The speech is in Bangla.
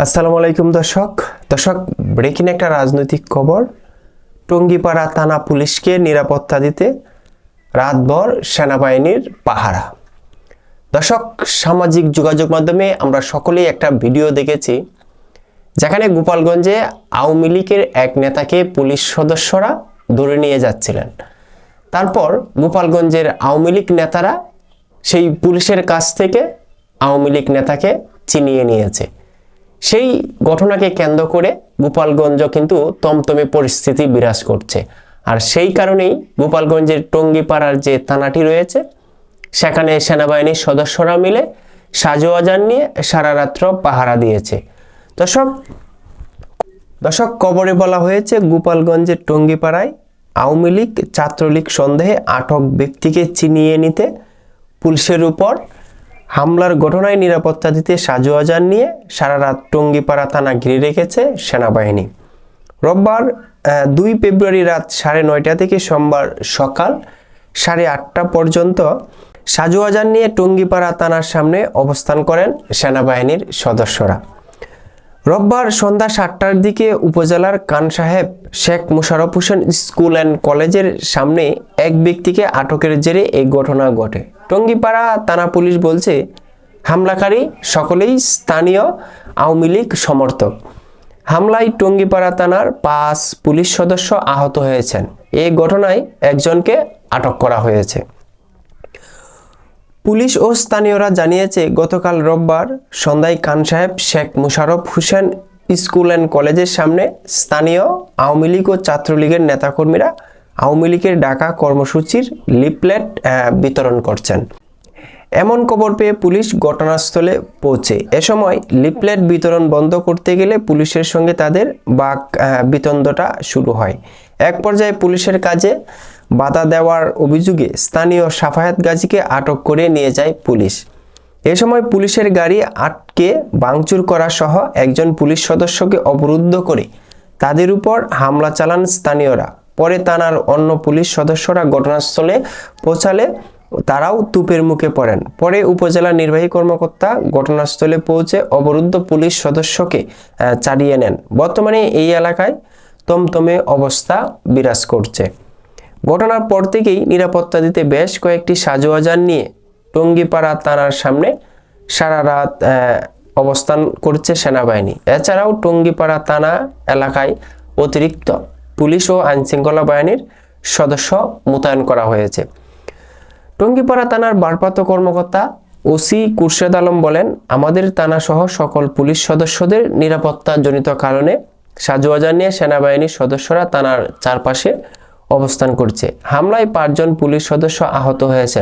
আসসালামু আলাইকুম দর্শক। দর্শক, ব্রেকিং একটা রাজনৈতিক খবর। টঙ্গিপাড়া থানা পুলিশকে নিরাপত্তা দিতে রাতভর সেনাবাহিনীর পাহারা। দর্শক, সামাজিক যোগাযোগ মাধ্যমে আমরা সকলেই একটা ভিডিও দেখেছি, যেখানে গোপালগঞ্জে আওয়ামী লীগের এক নেতাকে পুলিশ সদস্যরা ধরে নিয়ে যাচ্ছিলেন। তারপর গোপালগঞ্জের আওয়ামী লীগ নেতারা সেই পুলিশের কাছ থেকে আওয়ামী লীগ নেতাকে চিনিয়ে নিয়েছে। সেই ঘটনাকে কেন্দ্র করে গোপালগঞ্জ কিন্তু তমতমে পরিস্থিতি বিরাজ করছে। আর সেই কারণেই গোপালগঞ্জের টঙ্গিপাড়ার যে থানাটি রয়েছে, সেখানে সেনাবাহিনীর সদস্যরা মিলে সাজোয়াজান নিয়ে সারা রাত্র পাহারা দিয়েছে। দর্শক দর্শক কবরে বলা হয়েছে, গোপালগঞ্জের টঙ্গিপাড়ায় আওয়ামী লীগ ছাত্রলীগ সন্দেহে আটক ব্যক্তিকে চিনিয়ে নিতে পুলিশের উপর হামলার ঘটনায় নিরাপত্তা দিতে সাজোয়াজান নিয়ে সারা রাত টঙ্গিপাড়া থানা ঘিরে রেখেছে সেনাবাহিনী। রোববার দুই ফেব্রুয়ারি রাত সাড়ে নয়টা থেকে সোমবার সকাল সাড়ে আটটা পর্যন্ত সাজোয়াজান নিয়ে টঙ্গিপাড়া থানার সামনে অবস্থান করেন সেনাবাহিনীর সদস্যরা। রোববার সন্ধ্যা সাতটার দিকে উপজেলার কান সাহেব শেখ মুশারফ হোসেন স্কুল অ্যান্ড কলেজের সামনে এক ব্যক্তিকে আটকের জেরে এই ঘটনা ঘটে। টঙ্গিপাড়া থানা পুলিশ বলছে, হামলাকারী সকলেই স্থানীয় আওয়ামী লীগ সমর্থক। হামলায় টঙ্গিপাড়া থানার পাঁচ পুলিশ সদস্য আহত হয়েছেন। এই ঘটনায় একজনকে আটক করা হয়েছে। পুলিশ ও স্থানীয়রা জানিয়েছে, গতকাল রোববার সন্ধ্যায় খান সাহেব শেখ মুশারফ হোসেন স্কুল অ্যান্ড কলেজের সামনে স্থানীয় আওয়ামী লীগ ও ছাত্রলীগের নেতাকর্মীরা আওয়ামী লীগের ডাকা কর্মসূচির লিফলেট আহ, বিতরণ করছেন। এমন খবর পেয়ে পুলিশ ঘটনাস্থলে পৌঁছে। এ সময় লিফলেট বিতরণ বন্ধ করতে গেলে পুলিশের সঙ্গে তাদের বাক বিতন্দটা শুরু হয়। এক পর্যায়ে পুলিশের কাজে বাধা দেওয়ার অভিযোগে স্থানীয় সাফায়াত গাজীকে আটক করে নিয়ে যায় পুলিশ। এ সময় পুলিশের গাড়ি আটকে ভাঙচুর করা সহ একজন পুলিশ সদস্যকে অবরুদ্ধ করে তাদের উপর হামলা চালান স্থানীয়রা। পরে থানার অন্য পুলিশ সদস্যরা ঘটনাস্থলে পৌঁছালে তারাও তুপের মুখে পড়েন। পরে উপজেলা নির্বাহী কর্মকর্তা ঘটনাস্থলে পৌঁছে অবরুদ্ধ পুলিশ সদস্যকে ছাড়িয়ে নেন। বর্তমানে এই এলাকায় তমতমে অবস্থা বিরাজ করছে। ঘটনার পর থেকেই নিরাপত্তা দিতে বেশ কয়েকটি সাজোয়াজান নিয়ে টঙ্গিপাড়া থানার সামনে সারা রাত অবস্থান করছে সেনাবাহিনী। এছাড়াও টঙ্গিপাড়া থানা এলাকায় অতিরিক্ত পুলিশ ও আইনশৃঙ্খলা বাহিনীর সদস্য মোতায়েন করা হয়েছে। টঙ্গিপাড়া থানার ভারপ্রাপ্ত কর্মকর্তা ওসি কুরশেদ আলম বলেন, আমাদের থানা সহ সকল পুলিশ সদস্যদের নিরাপত্তাজনিত কারণে সাজুয়াজা নিয়ে সেনাবাহিনীর সদস্যরা থানার চারপাশে অবস্থান করছে। হামলায় পাঁচজন পুলিশ সদস্য আহত হয়েছেন।